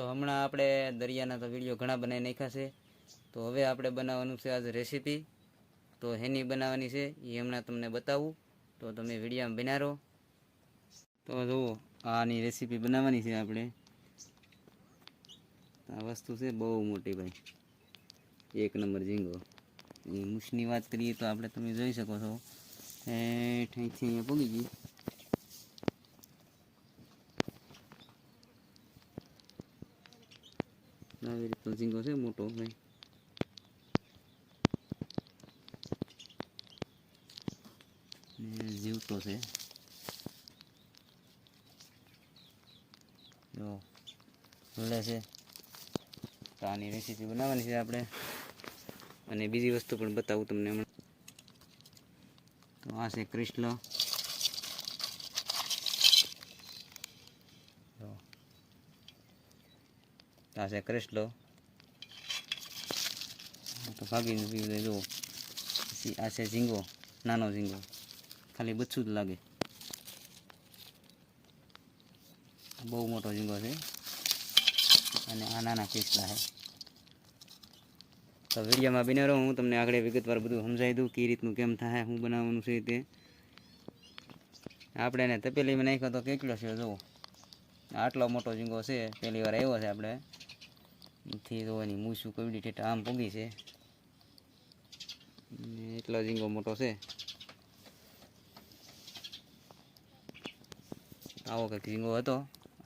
આપણે દરિયાના તો વીડિયો ઘણા બનાવી નાખ્યા છે. તો હવે આપણે બનાવવાનું છે આજ રેસીપી તો હેની બનાવવાની છે, એ હમણાં તમને બતાવું. તો તમે વિડીયામાં બના રહો. તો જુઓ, આની રેસીપી બનાવવાની છે આપણે. આ વસ્તુ છે બહુ મોટી ભાઈ. એક નંબર ઝીંગો. મૂછની વાત કરીએ તો આપણે તમે જોઈ શકો છો. એ અહીંથી અહીંયા પૂગી ગઈ. આવી રીતનો ઝીંગો છે મોટો ભાઈ ને જીવતો છે જો હલે છે તો આની રેસીપી બનાવવાની છે આપણે અને બીજી વસ્તુ પણ બતાવું તમને હમણાં તો આ છે કૃષ્ણ જો. આ છે ક્રિસ્ટલો. તો ભાગીને પીવું જુઓ. પછી આ છે ઝીંગો, નાનો ઝીંગો. ખાલી બચ્છું જ લાગે. બહુ મોટો ઝીંગો છે. અને આ નાના પીસલા છે. તો વિડીયોમાં બને રહો, હું તમને આગળ વિગતવાર બધું સમજાવી દઉં કઈ રીતનું કેમ થાય શું બનાવવાનું છે તે. આપણે એને તપેલીમાં નાખ્યો તો કેટલો છે, જુઓ. આટલો મોટો ઝીંગો છે, પહેલી વાર આવ્યો છે આપણે. થી તો મૂછું કવડી ઠેઠ આમ પૂગી છે. એટલો ઝીંગો મોટો છે. આવો કંઈક ઝીંગો હતો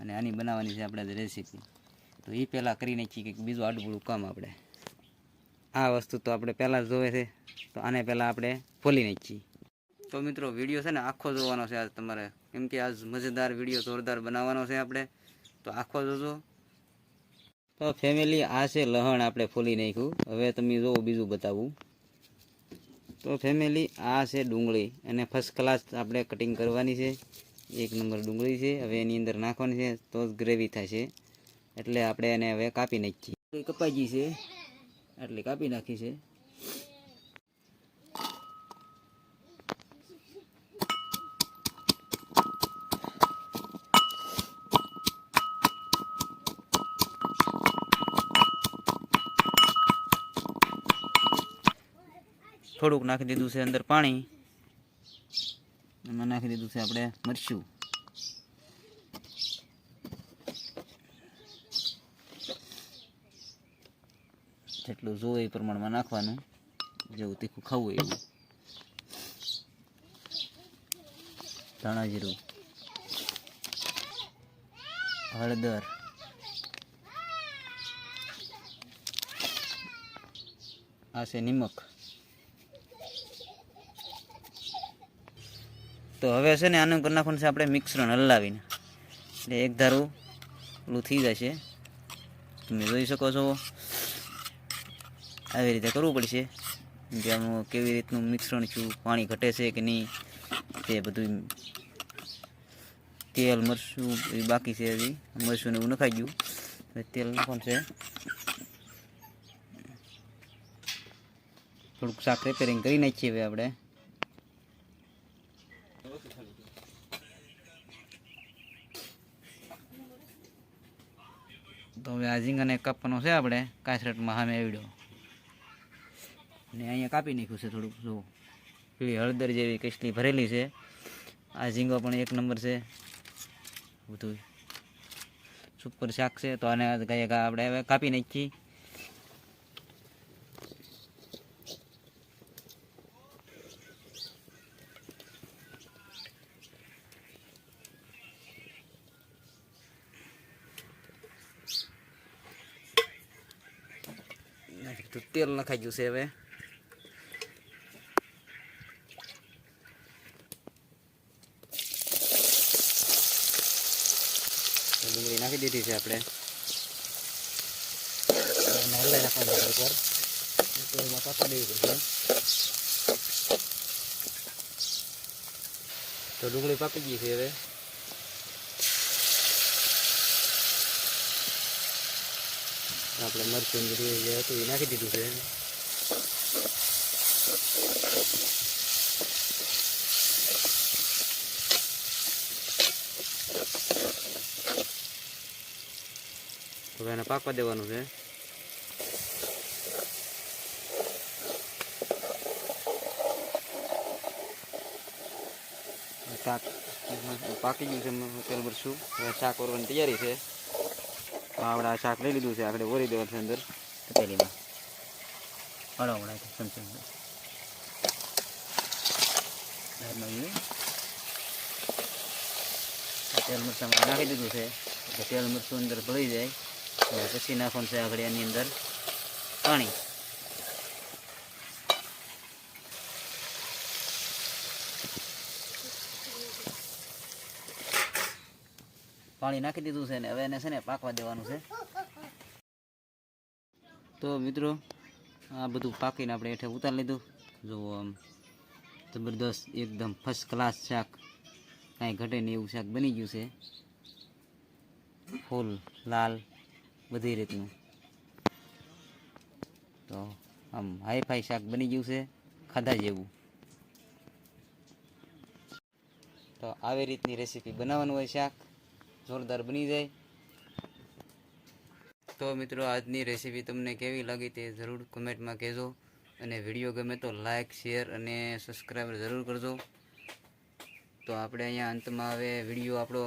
અને આની બનાવવાની છે આપણે રેસીપી તો એ પહેલાં કરી નાખીએ કંઈક બીજું આડું કામ આપણે. આ વસ્તુ તો આપણે પહેલાં જ જોવે છે. તો આને પહેલાં આપણે ફોલી નાખીએ. તો મિત્રો વીડિયો છે ને આખો જોવાનો છે આજ તમારે. કેમ કે આજ મજેદાર વીડિયો જોરદાર બનાવવાનો છે આપણે. તો આખો જોજો. તો ફેમિલી આ છે લહણ આપણે ફોલી નાખ્યું. હવે તમે જોવો બીજું બતાવું. તો ફેમિલી આ છે ડુંગળી. અને ફર્સ્ટ ક્લાસ આપણે કટિંગ કરવાની છે. એક નંબર ડુંગળી છે. હવે એની અંદર નાખવાની છે. તો જ ગ્રેવી છે. એટલે આપણે એને હવે કાપી નાખીએ. કપાઈ ગઈ છે. એટલે કાપી નાખી છે. થોડુંક નાખી દીધું છે અંદર પાણી. એમાં નાખી દીધું છે આપણે મરચું. જેટલું જોવે એ પ્રમાણમાં નાખવાનું. જેવું તીખું ખાવું એવું. ધાણા જીરું. હળદર. આ છે નિમક. તો હવે છે ને આનું કરી નાખવાનું છે આપણે મિશ્રણ હલાવીને. એટલે એક ધારું ઓલું થઈ જશે. તમે જોઈ શકો છો. આવી રીતે કરવું પડશે. આનું કેવી રીતનું મિશ્રણ છું, પાણી ઘટે છે કે નહીં, તે બધું તેલ, મરચું એ બાકી છે હજી. મરચું ને એવું નખાઈ ગયું. તેલ નાખવાનું છે. થોડુંક શાક રિપેરિંગ કરી નાખીએ હવે આપણે. તો હવે આ ઝીંગાને કાપવાનો છે આપણે. કાસરેટમાં સામે આવડ્યો ને અહીંયા કાપી નાખ્યું છે થોડુંક જો પેલી હળદર જેવી કસલી ભરેલી છે. આ ઝીંગો પણ એક નંબર છે. બધું સુપર શાક છે. તો આને કઈ આપણે હવે કાપી નાખીએ. નાખી તો તેલ નખાઈ ગયું છે હવે ડુંગળી નાખી દીધી છે આપણે છે તેલમાં કાપા દેવી પડશે તો ડુંગળી પાકી ગઈ છે હવે આપણે મરચું જે હતું, એ નાખી દીધું છે. હવે એને પાકવા દેવાનું છે. પાકી ગયું છે હવે શાક કરવાની તૈયારી છે. તો આપણે શાક લઈ લીધું છે આપણે ઓરી દેવાનું છે અંદર. તપેલીમાં હળો હળાય ચમચમ તેલ મરચાં નાખી દીધું છે. તેલ મરચું અંદર ભળી જાય. પછી નાખવાનું છે આગળ એની અંદર પાણી. પાણી નાખી દીધું છે ને હવે એને છે ને પાકવા દેવાનું છે. તો મિત્રો, આ બધું પાકીને આપણે હેઠે ઉતારી લીધું. જુઓ જબરદસ્ત એકદમ ફર્સ્ટ ક્લાસ શાક. કાંઈ ઘટે નહીં એવું શાક બની ગયું છે. ફૂલ, લાલ, બધી રીતનું. તો આમ હાઈ ફાઈ શાક બની ગયું છે, ખાધા જેવું. તો આવી રીતની રેસીપી બનાવવાનું હોય શાક. જોરદાર બની જાય. તો મિત્રો, આજની રેસીપી તમને કેવી લાગી તે જરૂર કોમેન્ટમાં કહેજો અને વીડિયો ગમે તો લાઇક શેર અને સબસ્ક્રાઈબર જરૂર કરજો. તો આપણે અહીંયા અંતમાં હવે વીડિયો આપણો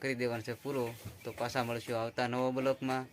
કરી દેવાનો છે પૂરો. તો પાછા મળશું આવતા નવા બ્લોકમાં.